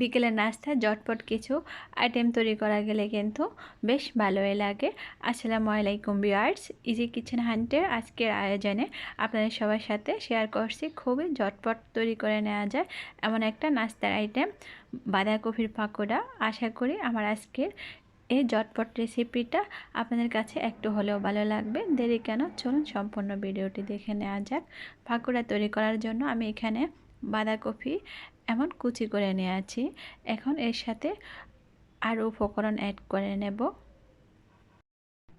বিকেলের নাস্তা জটপট কিছু আইটেম তৈরি করা গেলে কিন্তু বেশ ভালোই লাগে। আসসালামু আলাইকুম বিয়ার্স ইজি কিচেন হান্টের আজকের আয়োজনে আপনাদের সবার সাথে শেয়ার করছি। খুবই জটপট তৈরি করে নেওয়া যায় এমন একটা নাস্তার আইটেম বাঁধাকপির পাকোড়া। আশা করি আমার আজকের এই জটপট রেসিপিটা আপনাদের কাছে একটু হলেও ভালো লাগবে। দেরি কেন? চলুন সম্পূর্ণ ভিডিওটি দেখে নেওয়া যাক। পাকোড়া তৈরি করার জন্য আমি এখানে বাঁধাকপি এমন কুচি করে নিয়েছি। এখন এর সাথে আরও উপকরণ অ্যাড করে নেব।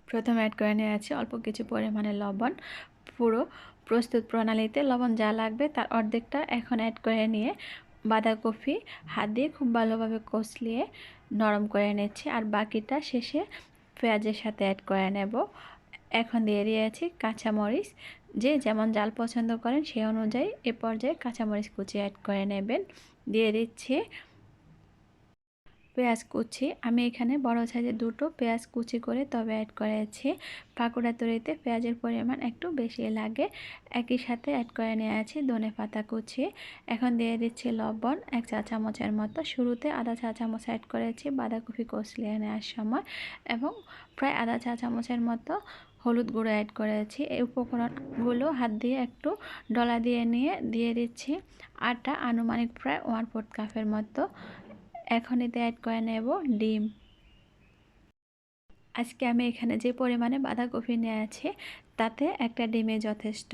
প্রথমে অ্যাড করে নিয়েছি অল্প কিছু পরিমাণে লবণ। পুরো প্রস্তুত প্রণালীতে লবণ যা লাগবে তার অর্ধেকটা এখন অ্যাড করে নিয়ে বাঁধাকপি, হাত দিয়ে খুব ভালোভাবে কষলিয়ে নরম করে নিচ্ছি আর বাকিটা শেষে পেঁয়াজের সাথে অ্যাড করে নেব। এখন দিয়ে দিয়েছি কাঁচামরিচ যে যেমন জাল পছন্দ করেন সেই অনুযায়ী এ পর্যায়ে কাঁচামরিচ কুচি অ্যাড করে নেবেন। দিয়ে দিচ্ছি পেঁয়াজ কুচি। আমি এখানে বড় সাইজের দুটো পেঁয়াজ কুচি করে তবে অ্যাড করেছি। পাকোড়া তৈরিতে পেঁয়াজের পরিমাণ একটু বেশি লাগে। একই সাথে অ্যাড করে নিয়ে আছি ধনে পাতা কুচি। এখন দিয়ে দিচ্ছি লবণ এক চা চামচের মতো। শুরুতে আধা চা চামচ অ্যাড করেছি বাঁধাকপি কষলিয়ে নেওয়ার সময় এবং প্রায় আধা চা চামচের মতো হলুদ গুঁড়ো অ্যাড করেছি। এই উপকরণগুলো হাত দিয়ে একটু ডলা দিয়ে নিয়ে, দিয়ে দিচ্ছি। আটা আনুমানিক প্রায় ওয়ান ফোর্থ কাপের মতো। এখন এতে অ্যাড করে নেব ডিম। আজকে আমি এখানে যে পরিমাণে বাঁধাকপি নিয়েছি তাতে একটা ডিমে যথেষ্ট।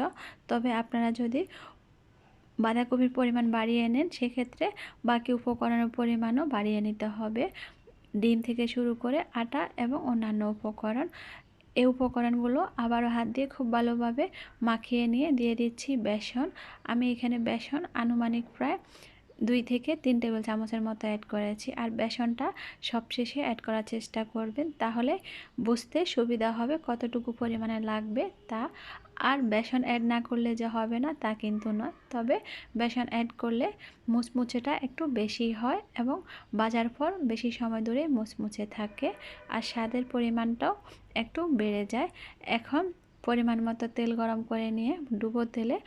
তবে আপনারা যদি বাঁধাকপির পরিমাণ বাড়িয়ে নেন, সেক্ষেত্রে বাকি উপকরণের পরিমাণও বাড়িয়ে নিতে হবে। ডিম থেকে শুরু করে আটা এবং অন্যান্য উপকরণ এই উপকরণগুলো আবারও হাত দিয়ে খুব ভালোভাবে মাখিয়ে নিয়ে দিয়ে দিচ্ছি বেসন। আমি এখানে বেসন আনুমানিক প্রায় দুই থেকে তিন টেবিল চামচের মতো অ্যাড করেছি। আর বেসনটা সবশেষে অ্যাড করার চেষ্টা করবেন। তাহলে বুঝতে সুবিধা হবে কতটুকু পরিমাণে লাগবে তা। আর বেসন অ্যাড না করলে যে হবে না তা কিন্তু নয়। তবে বেসন অ্যাড করলে মুচমুচেটা একটু বেশি হয় এবং বাজার পর বেশি সময় ধরে মুচমুচে থাকে আর স্বাদের পরিমাণটাও একটু বেড়ে যায়। এখন পরিমাণ মতো তেল গরম করে নিয়ে ডুবো তেলে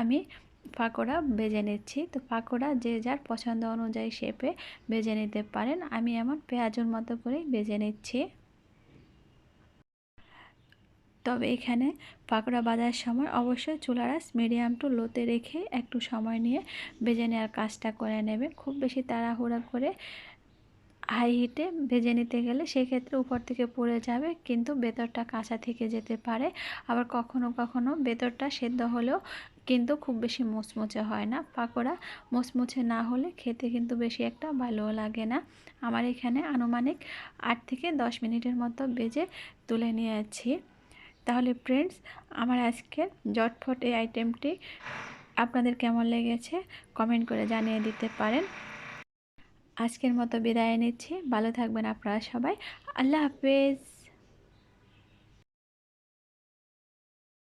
আমি পাকোড়া বেজে নিচ্ছি। তো পাকোড়া যে যার পছন্দ অনুযায়ী শেপে বেজে নিতে পারেন। আমি এমন পেঁয়াজুর মতো করেই বেজে নিচ্ছি। তবে এখানে পাকোড়া বাজার সময় অবশ্যই চুলারাস মিডিয়াম টু লোতে রেখে একটু সময় নিয়ে বেজে নেওয়ার কাজটা করে নেবে খুব বেশি তাড়াহুড়া করে হাই হিটে ভেজে নিতে গেলে সেক্ষেত্রে উপর থেকে পড়ে যাবে, কিন্তু ভেতরটা কাঁচা থেকে যেতে পারে। আবার কখনো কখনো ভেতরটা সেদ্ধ হলেও কিন্তু খুব বেশি মুচমুচে হয় না। পাকোড়া মুচমুচে না হলে খেতে কিন্তু বেশি একটা ভালো লাগে না। আমার এখানে আনুমানিক আট থেকে দশ মিনিটের মতো বেজে তুলে নিয়েছি। তাহলে ফ্রেন্ডস আমার আজকের জটফট এই আইটেমটি আপনাদের কেমন লেগেছে কমেন্ট করে জানিয়ে দিতে পারেন। আজকের মতো বিদায় নিচ্ছি। ভালো থাকবেন আপনারা সবাই। আল্লাহ হাফেজ।